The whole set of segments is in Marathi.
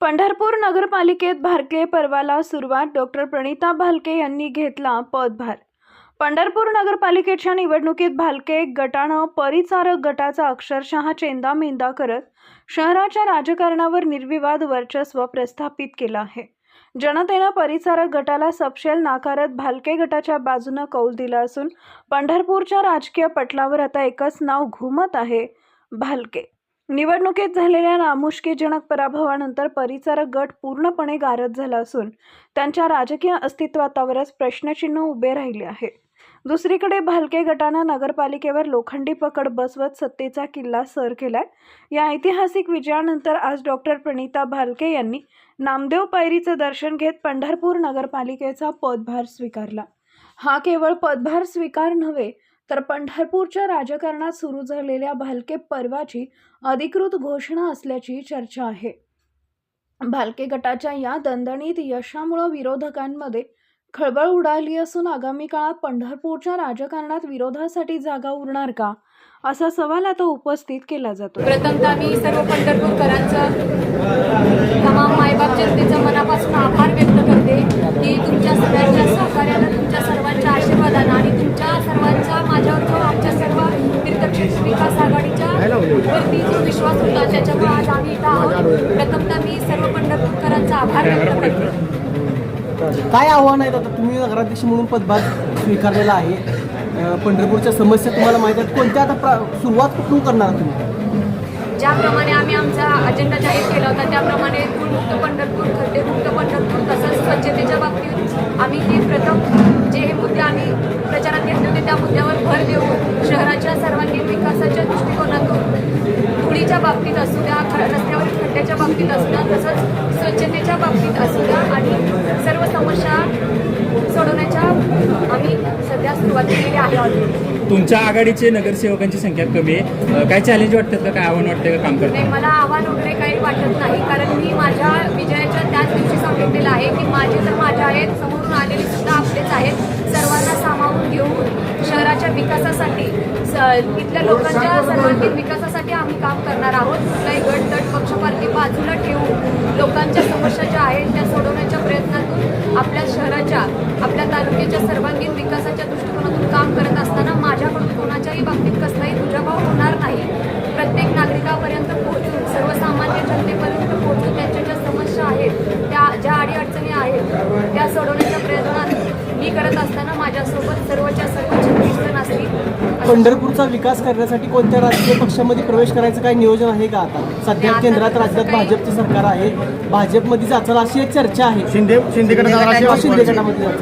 पंढरपूर नगरपालिकेत भालके पर्वाला सुरुवात डॉक्टर प्रणिता भालके यांनी घेतला पदभार. पंढरपूर नगरपालिकेच्या निवडणुकीत भालके गटानं परिचारक गटाचा अक्षरशः चेंदामेंदा करत शहराच्या राजकारणावर निर्विवाद वर्चस्व प्रस्थापित केलं आहे. जनतेनं परिचारक गटाला सपशेल नाकारत भालके गटाच्या बाजूनं कौल दिला असून पंढरपूरच्या राजकीय पटलावर आता एकच नाव घुमत आहे भालके. निवडणुकीत झालेल्या नामुष्कीजनक पराभवानंतर परिचारक गट पूर्णपणे गारद झाला असून त्यांच्या राजकीय अस्तित्वातावरच प्रश्नचिन्ह उभे राहिले आहे दुसरीकडे भालके गटानं नगरपालिकेवर लोखंडी पकड बसवत सत्तेचा किल्ला सर केलाय. या ऐतिहासिक विजयानंतर आज डॉक्टर प्रणिता भालके यांनी नामदेव पायरीचं दर्शन घेत पंढरपूर नगरपालिकेचा पदभार स्वीकारला. हा केवळ पदभार स्वीकार नव्हे तर पंढरपूरच्या राजकारणात सुरू झालेल्या भालके पर्वाची अधिकृत घोषणा असल्याची चर्चा आहे. भालके गटाच्या या दणदणीत यशामुळं विरोधकांमध्ये खळबळ उडाली असून आगामी काळात पंढरपूरच्या राजकारणात विरोधासाठी जागा उरणार का? असा सवाल आता उपस्थित केला जातो प्रथमतः मी सर्व पंढरपूरकरांचा तमाम मायबाप जनतेचं मनापासून आभार व्यक्त करते की तुमच्या सगळ्यांच्या सहकार्यानं तुमच्या सर्वांच्या आशीर्वादानं आणि तुमच्या सर्वांचा माझ्यावर जो आमच्या सर्व तीर्थक्षेत्र विकास आघाडीच्या वरती जो विश्वास होता त्याच्यामुळे आज आम्ही इथं आहोत. प्रथमतः मी सर्व पंढरपूरकरांचा आभार व्यक्त करते. काय आव्हान आहेत आता तुम्ही नगराध्यक्ष म्हणून पदभार स्वीकारलेला आहे. पंढरपूरच्या समस्या तुम्हाला माहीत आहेत. कोणत्या आता सुरुवात कुठून करणार तुम्ही? ज्याप्रमाणे आम्ही आमचा अजेंडा जाहीर केला होता त्याप्रमाणे मुक्त पंढरपूर खड्डेमुक्त पंढरपूर तसंच स्वच्छतेच्या बाबतीत आम्ही हे प्रथम जे हे मुद्दे आम्ही प्रचारात घेतले होते त्या मुद्द्यावर भर देऊन शहराच्या सर्वांगीण विकासाच्या दृष्टिकोनातून धुळीच्या बाबतीत असू द्या रस्त्यावरील खड्ड्याच्या बाबतीत असू द्या तसंच स्वच्छतेच्या बाबतीत असू द्या आणि सर्व समस्या सोडवण्याच्या आम्ही सध्या सुरुवात केलेली आहे ऑलरेडी तुमच्या आघाडीचे नगरसेवकांची संख्या कमी आहे. काय चॅलेंज वाटतात का काय आव्हान वाटतं का काम नाही मला आव्हान वगैरे काही वाटत नाही कारण मी माझ्या विजयाच्या त्याच दिवशी सांगितलेलं आहे की माझे तर माझे आहेत समोरून आलेले सुद्धा आपलेच आहेत. सर्वांना सामावून घेऊन शहराच्या विकासासाठी स इथल्या लोकांच्या सर्वांगीण विकासासाठी आम्ही काम करणार आहोत. कुठलाही गट तट पक्षपाती बाजूला ठेवून लोकांच्या समस्या ज्या आहेत त्या सोडवण्याच्या प्रयत्नातून आपल्या शहराच्या आपल्या तालुक्याच्या सर्वांगीण विकासाच्या दृष्टिकोनातून काम करत असताना माझ्याकडून कोणाच्याही बाबतीत कसलाही दुजाभाव होणार नाही. प्रत्येक नागरिकापर्यंत पोहोचून सर्वसामान्य जनतेपर्यंत पोहोचून त्यांच्या ज्या समस्या आहेत त्या ज्या अडीअडचणी आहेत त्या सोडवण्याच्या प्रयत्नात मी करत असताना माझ्यासोबत सर्वच्या पंढरपूरचा विकास करण्यासाठी कोणत्या राजकीय पक्षामध्ये प्रवेश करायचं काही नियोजन आहे का आता? सध्या केंद्रात राज्यात भाजपचं सरकार आहे. भाजपमध्ये जाचाल अशी एक चर्चा आहे. शिंदे शिंदे शिंदे गटामध्ये जाचाल.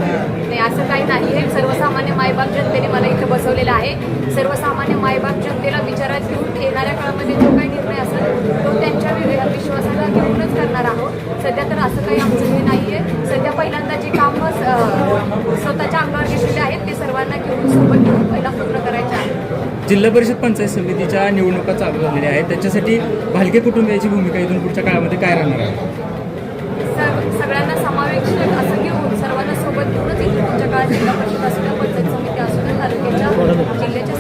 नाही असं काही नाही आहे. सर्वसामान्य मायबाप जनतेने मला इथं बसवलेलं आहे. सर्वसामान्य मायबाप जनतेला विचारात घेऊन येणाऱ्या काळामध्ये जो काही निर्णय असेल तो त्यांच्या वि- विश्वासाला घेऊनच करणार आहोत. सध्या तर जिल्हा परिषद पंचायत समितीच्या निवडणुका चालू झालेल्या आहेत. त्याच्यासाठी भालके कुटुंबियाची भूमिका इथून पुढच्या काळामध्ये काय राहणार आहे? सगळ्यांना समावेश असं घेऊन सर्वांना सोबत घेऊनच जिल्हा परिषद असू द्या पंचायत समिती असू द्या जिल्ह्याच्या